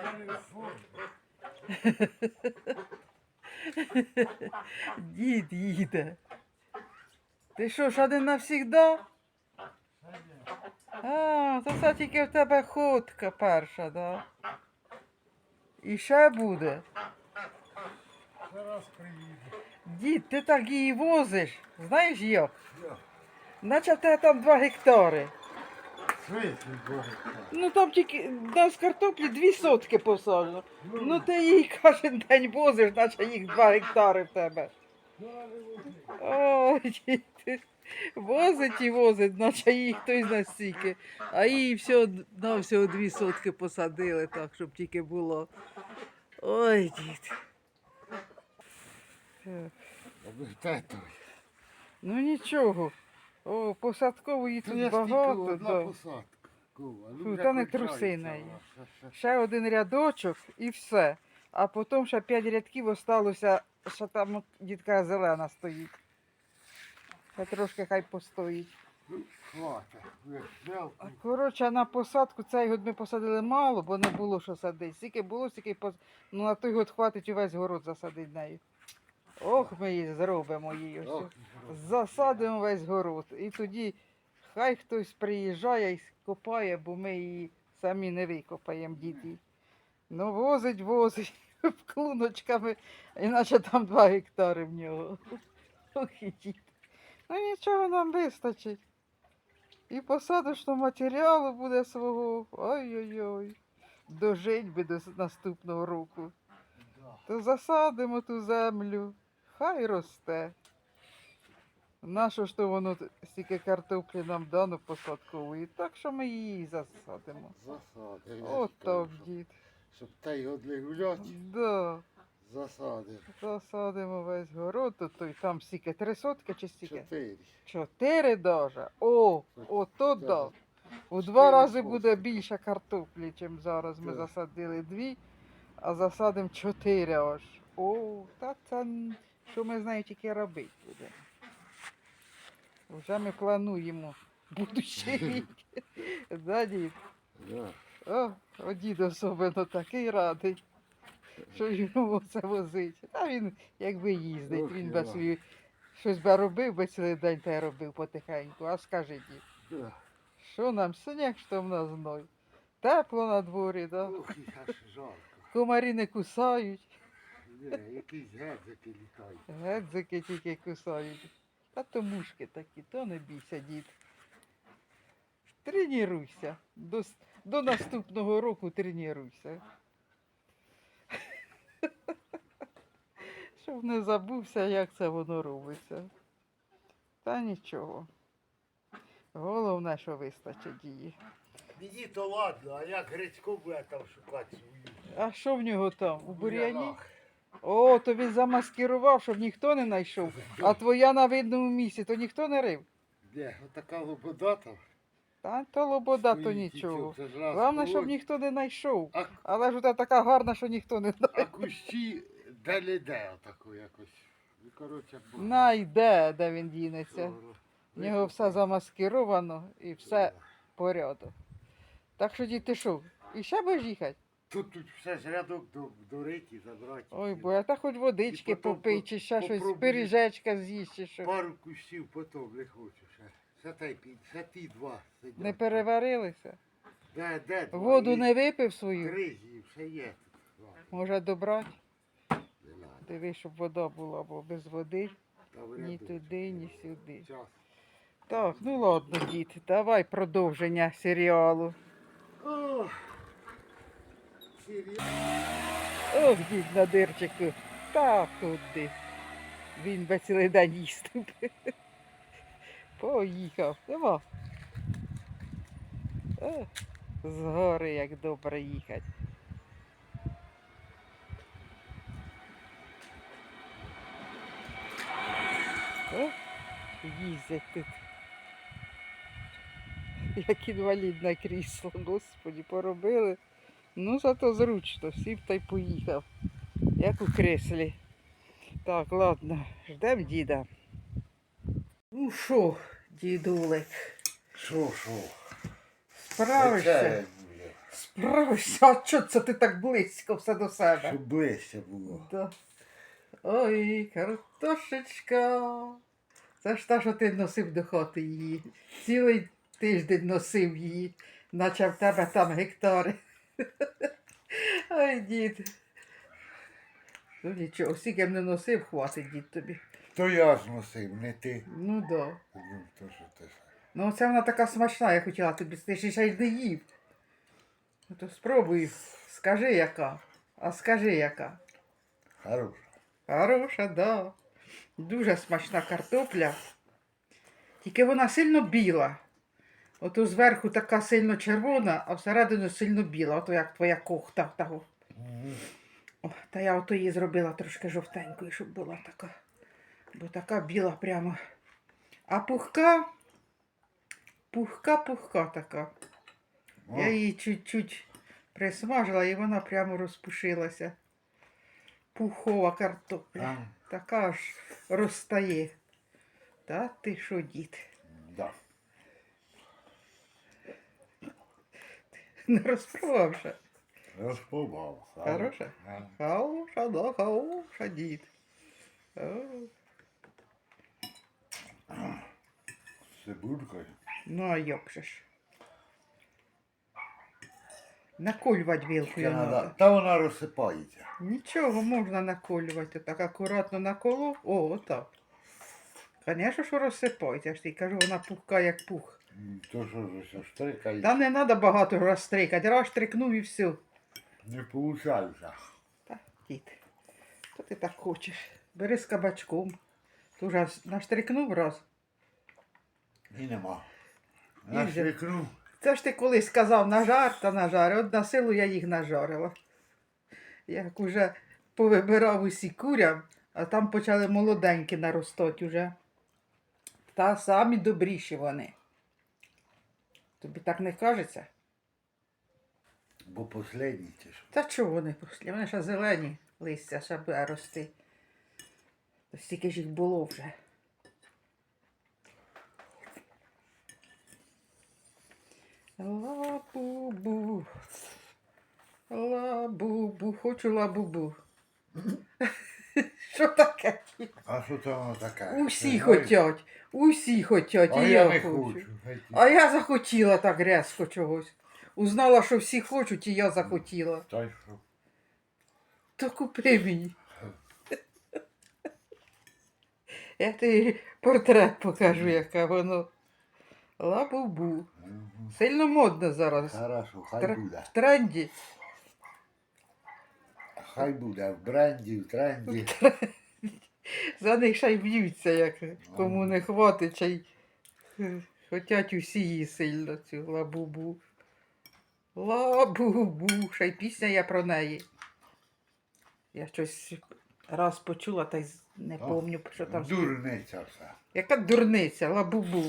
Дід їде. Ти що ж один навсігда? А, то це тільки в тебе ходка перша, да? І ще буде. Зараз приїду. Дід, ти так її возиш. Знаєш як? Наче в тебе там два гектари. Ну там тільки на з картоплі дві сотки посаджено. Ну ти її кожен день возиш, наче їх два гектари в тебе. Ой, дід, возить і возить, наче їх хтось настільки. А їй все, на всього дві сотки посадили, так, щоб тільки було. Ой, той. Ну нічого. О, посадкової Це тут я багато. одна Да. посадка. Кова. Ну, Фу, вже та не кончається трусиної. вона. Ще- ще- Ще один рядочок і все. А потім ще п'ять рядків осталося, що там от дітка зелена стоїть. Ще трошки хай постоїть. Хвата. Ви жалко. Коротше, на посадку цей год ми посадили мало, бо не було що садити. Скільки було, стільки пос... ну, на той год хватить увесь город засадити нею. Ох, ми її зробимо її. ось. Ох, Засадимо весь город. І тоді хай хтось приїжджає і копає, бо ми її самі не викопаємо діти. Ну, возить, возить клуночками, іначе там два гектари в нього. Ох, і дід. Ну нічого нам вистачить. І посадочного матеріалу буде свого. Ой-ой-ой. Дожить би до наступного року. То засадимо ту землю, хай росте. Нащо ж то воно стільки картоплі нам дано посадкової, так що ми її засадимо. Засади. я От так, дід. Щоб та й одли гулять, Да, засади. засадимо весь город, то той там стільки три сотки чи стільки? Чотири. Чотири даже. О, ото да. Да. У два рази буде більше картоплі, ніж зараз. Ми засадили дві, а засадимо чотири аж. О, та це що ми з нею тільки робити будемо. Вже ми плануємо будущий рік. Да, дід? Да. О, о, дід особливо такий радий, що йому це возить. Та він якби їздить, Ох, він би собі щось би робив би цілий день та й робив потихеньку. А скажи дід, Да. що нам сніг, що в нас зной? Тепло на дворі, да? Ох, і аж жарко. Комарі не кусають, Ні, якісь гедзики літають. гедзики тільки кусають. Та то мушки такі, то не бійся, дід. Тренуйся. До, до наступного року тренуйся. Щоб не забувся, як це воно робиться. Та нічого. Головне, що вистачить її. Мені то ладно, а як Грицько буде там шукати свою? А що в нього там? У бур'яні? О, то він замаскирував, щоб ніхто не знайшов. А твоя на видному місці, то ніхто не рив. Де, отака лобода там. Та то лобода, то нічого. Головне, щоб ніхто не знайшов. А, Але ж вона така гарна, що ніхто не а кущі де не де отако якось. Ну, коротше, бо- Найде, де він дінеться. В нього все замаскировано і все порядок. Так що діти що? І ще будеш їхати? Тут, тут все ж рядок до, до риті забрати. Ой, бо я та хоч водички І потім попий, чи ще щось, попробуй. пиріжечка з'їсть, чи що. Пару кущів потім не хочу ще. Ще, та й пі- ще ті два сидять. Не переварилися? Де, де два? Воду Є не випив свою? Три з'їв, ще є тут. Може добрати? не надо. Диви, щоб вода була, бо без води Там ні рядочок. туди, ні сюди. Час. Так, ну ладно, діти, давай продовження серіалу. О, серйозно? Ох, дід на дирчику. Та куди. Він би день їсти. Поїхав. Нема. Ех, Згори як добре їхати. О, їздять тут. Як інвалідне крісло, господі, поробили. Ну, зато зручно, сів та й поїхав, як у креслі. Так, ладно, ждем діда. Ну що, дідулик, Що, що? справишся? Справишся, а чого це ти так близько все до себе? Щоб ближче було. Да. Ой, картошечка. Це ж та, що ти носив до хати її. Цілий тиждень носив її, наче в тебе там гектари. Ой, дід. Ну нічого, скільки б не носив, хватить дід тобі. То я ж носив, не ти. Ну да. Ну, то що ти. Ну це вона така смачна, я хотіла тобі, ти ж ще й не їв. Ну то спробуй, скажи яка. А скажи яка. Хороша. Хороша, да. Дуже смачна картопля. Тільки вона сильно біла. Ото зверху така сильно червона, а всередину сильно біла, ото як твоя кохта. Того. О, та я ото її зробила трошки жовтенькою, щоб була така. Бо така біла прямо. А пухка, пухка-пухка така. Я її чуть-чуть присмажила і вона прямо розпушилася. Пухова картопля. Така аж розтає. Та ти що, дід? да. Не розпробував ще. Розпробував. Хороша? А, Хороша, да, хороша, дід. О, З цибулькою. Ну, а як же ж? Наколювати вілкою Та, надо- треба. Та вона розсипається. Нічого можна наколювати. Так акуратно наколов. О, отак. Звісно, що розсипається. Я ж тобі кажу, вона пухка, як пух. То що ж все штрикає. Та не треба багато розстрикати. Раз штрикнув і все. Не виходить. Та, дід, то ти так хочеш. Бери з кабачком. Ти вже наштрикнув раз. І нема. І вже. Наштрикнув. Це ж ти колись сказав нажар та нажар. От на силу я їх нажарила. Як уже повибирав усі курям, а там почали молоденькі наростати уже. Та самі добріші вони. Тобі так не кажеться? Бо последній чи що. Та чого вони пішли? Вони ще зелені листя, ще буде рости. Та Стільки ж їх було вже. Лабубу. Лабубу. Хочу лабубу. Що таке? А що це воно таке? Усі Ти знаєш? хотять. Усі хотять. А і я я не хочу. хочу. А я захотіла так різко чогось. Узнала, що всі хочуть, і я захотіла. Та й що? То купи мені. Я тобі портрет покажу, яке воно. Лабубу. Мгм. Сильно модно зараз. Хорошо, хай Тр- буде. В тренді. Хай буде в бренді, в тренді. За них ще й б'ються, як кому не хватить, ще й е, хотять усі її сильно, цю лабубу. Лабубу. Ще й пісня є про неї. Я щось раз почула, та й не пам'ятаю, що там. Дурниця все. Яка дурниця, лабубу.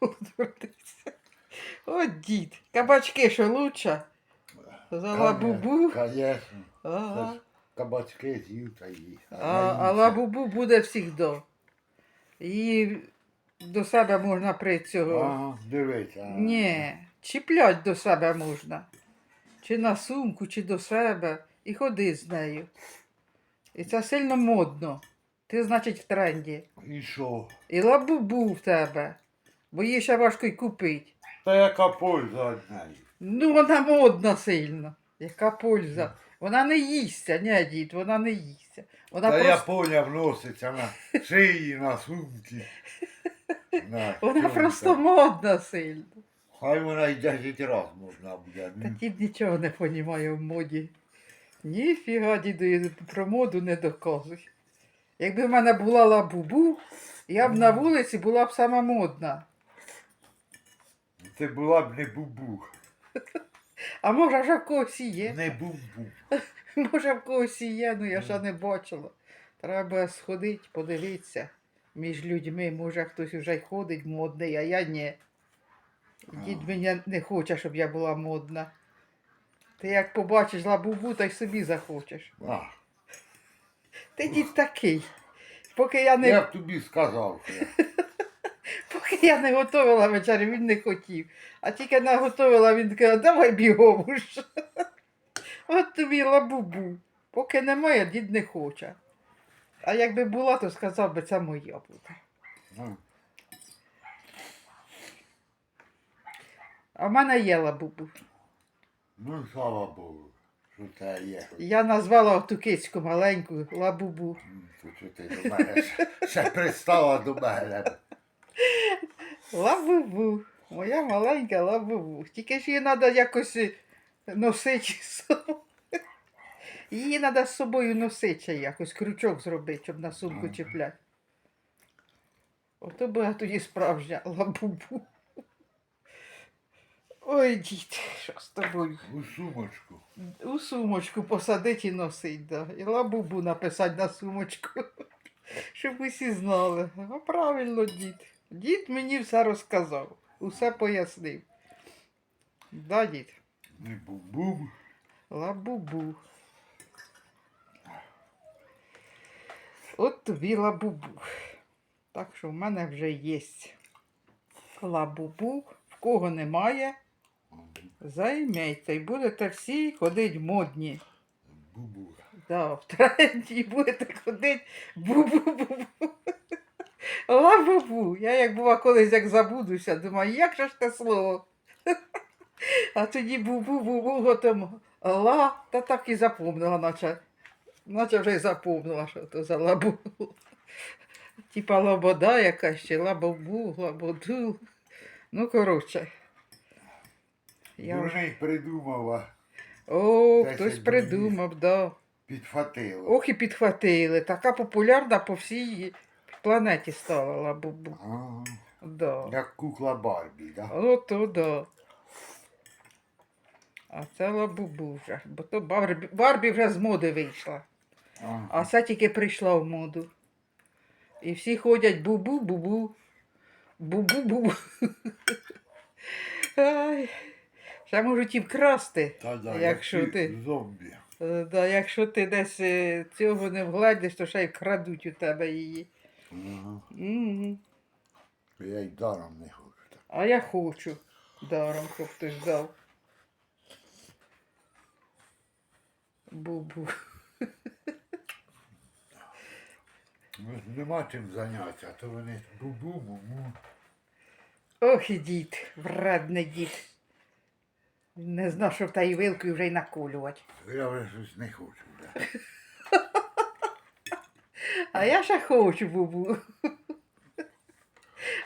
О, дурниця. О, дід. Кабачки, що лучше? За лабубу. Звісно. Ага. Кабачки з'їв та їсть. А, а лабубу буде завжди. Її до себе можна при цього. Ага, дивися. Ні, чіплять до себе можна. Чи на сумку, чи до себе. І ходи з нею. І це сильно модно. Ти, значить, в тренді. І що? І лабубу в тебе. Бо її ще важко й купити. Та яка польза від неї? Ну, вона модна сильно. Яка польза? Вона не їсться, ні, дід, вона не їсться. Вона Та я просто, поняв, носиться на шиї, на сумки. На вона чому просто модна сильно. Хай вона й 10 разів можна буде. Та ну. дід нічого не розуміє в моді. Ніфіга, діду, про моду не доказуй. Якби в мене була лабубу, я б на вулиці була б сама модна. Це була б не бубу. А може вже в когось і є. Не бубу. Може в когось і є, ну я ще не бачила. Треба сходити, подивитися між людьми. Може хтось вже й ходить модний, а я ні. Дід мене не хоче, щоб я була модна. Ти як побачиш лабубу, то й собі захочеш. А, Ти дід такий. Поки я не. я б тобі сказав, що я не готувала вечерю, він не хотів. А тільки наготовила, він каже, давай бігом уж. От тобі лабубу. Поки немає, дід не хоче. А якби була, то сказав би, це моя буде. Ну, А в мене є лабубу. ну, слава Богу, що це є. Я назвала оту кицьку маленьку лабубу. М, То що ти до мене ще, ще пристала до мене. Лабубу. Моя маленька лабубу. Тільки ж її треба якось е, носити з собою. Її треба з собою носити якось, крючок зробити, щоб на сумку чіпляти. Ото була тоді справжня лабубу. Ой, дід, що з тобою? У сумочку. У сумочку посадити і носить, да. І лабубу написати на сумочку. Щоб усі знали. А правильно, дід. Дід мені все розказав, усе пояснив. Да, дід? Не бум-бум. Лабубу. От тобі лабубу. Так що в мене вже є лабубу. В кого немає, займейте. І будете всі ходити модні. Бубу. Да, в тренді будете ходити бу-бу-бу-бу. Ла-бу-бу. Я як бува колись як забудуся, думаю, як же ж те слово? А тоді бу-бу-бу-бу, готом ла, та так і запомнила, наче, наче вже й запомнила, що то за лабу. Типа лобода якась ще, лабобу, лабоду. Ну, коротше. Я... Дурний придумав, О, Десять хтось придумав, да. підхватило. Ох і підхватили. Така популярна по всій планеті стала лабубу. Ага. Да. Як кукла Барбі, да? Ото да. А це лабубу вже. Бо то Барбі, Барбі вже з моди вийшла. Ага. А це тільки прийшла в моду. І всі ходять бубу-бубу. Бубу-бубу. Ай. Ще можуть і вкрасти. Та да, якщо як ти- зомбі. Да, якщо ти десь е, цього не вгладиш, то ще й вкрадуть у тебе її. Мгм. Я й даром не хочу. так. А я хочу даром, щоб хтось дав. Бубу. Ну, Нема чим зайнятися, а то вони бу-бу-бу-бу. Ох і дід, вредний дід. Не знав, що в та й вилкою вже й наколювати. Я вже щось не хочу. Вже. А я ще хочу бубу.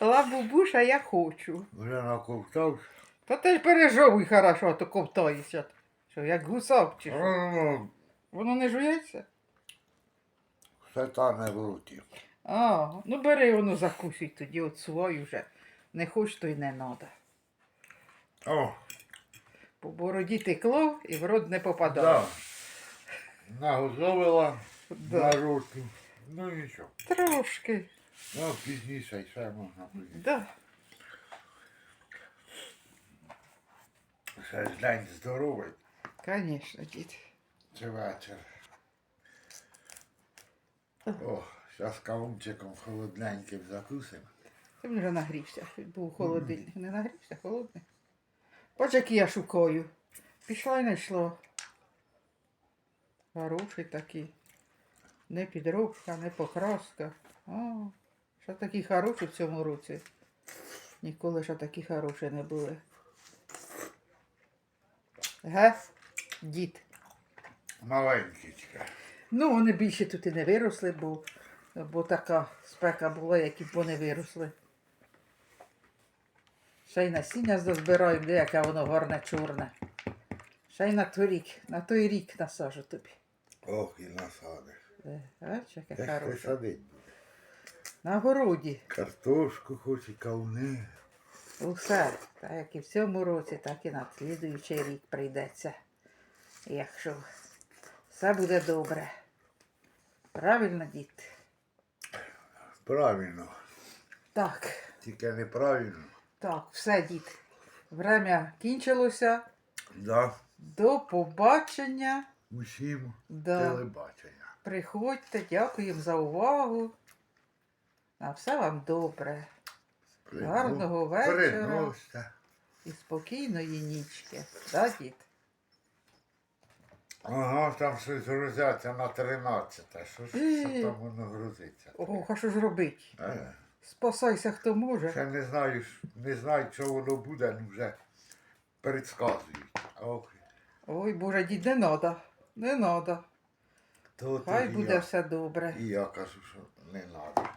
Ла-бубу, а я хочу. Вже наковтав. Та ти ж пережовуй хорошо, а то ковтаєшся. Що, як гусак чи що? Воно Воно не жується? Все тане в роті. А, ну бери воно закусуй тоді от свою вже. Не хоч, то й не надо. О, По бороді текло і в рот не да. попадало. Наготовила Да. на роті. Ну нічого. Трошки. Ну, пізніше ще можна пізніше. Да. Ще ж день здоровий. Звісно, дід. Це вечір. О, зараз кавунчиком холодненьким закусимо. Ти вже нагрівся. Був холодильник. Не нагрівся, холодний. Бач, який я шукаю. Пішла й знайшла. Хороший такий. Не підробка, не покраска. О, що такі хороші в цьому році. Ніколи ще такі хороші не були. Ге? Дід. Маленький тільки. Ну, вони більше тут і не виросли, бо, бо така спека була, які б вони виросли. Ще й насіння дозбираємо, де яке воно гарне чорне. Ще й на той рік, на той рік насажу тобі. Ох, і насадиш. Е, Бач, яке Як ти хороше. садить буде? На городі. Картошку хоч і кавуни. Усе. Так як і в цьому році, так і на слідуючий рік прийдеться. Якщо все буде добре. Правильно, дід? Правильно. Так. Тільки неправильно. Так, все, дід. Время кінчилося. Да. До побачення. Усім Да. телебачення. Приходьте, дякуємо за увагу. На все вам добре. Гарного вечора і спокійної нічки. Да, дід? Ага, там щось грузяться на 13. Що ж Е. що там воно грузиться? Ох, а що ж робить? Е, Спасайся, хто може. Ще не знаю, не знаю, що воно буде, ну вже предсказують. Ох, Ой, Боже, дід, не надо. Не надо. То Хай буде я, все добре. І я кажу, що не треба.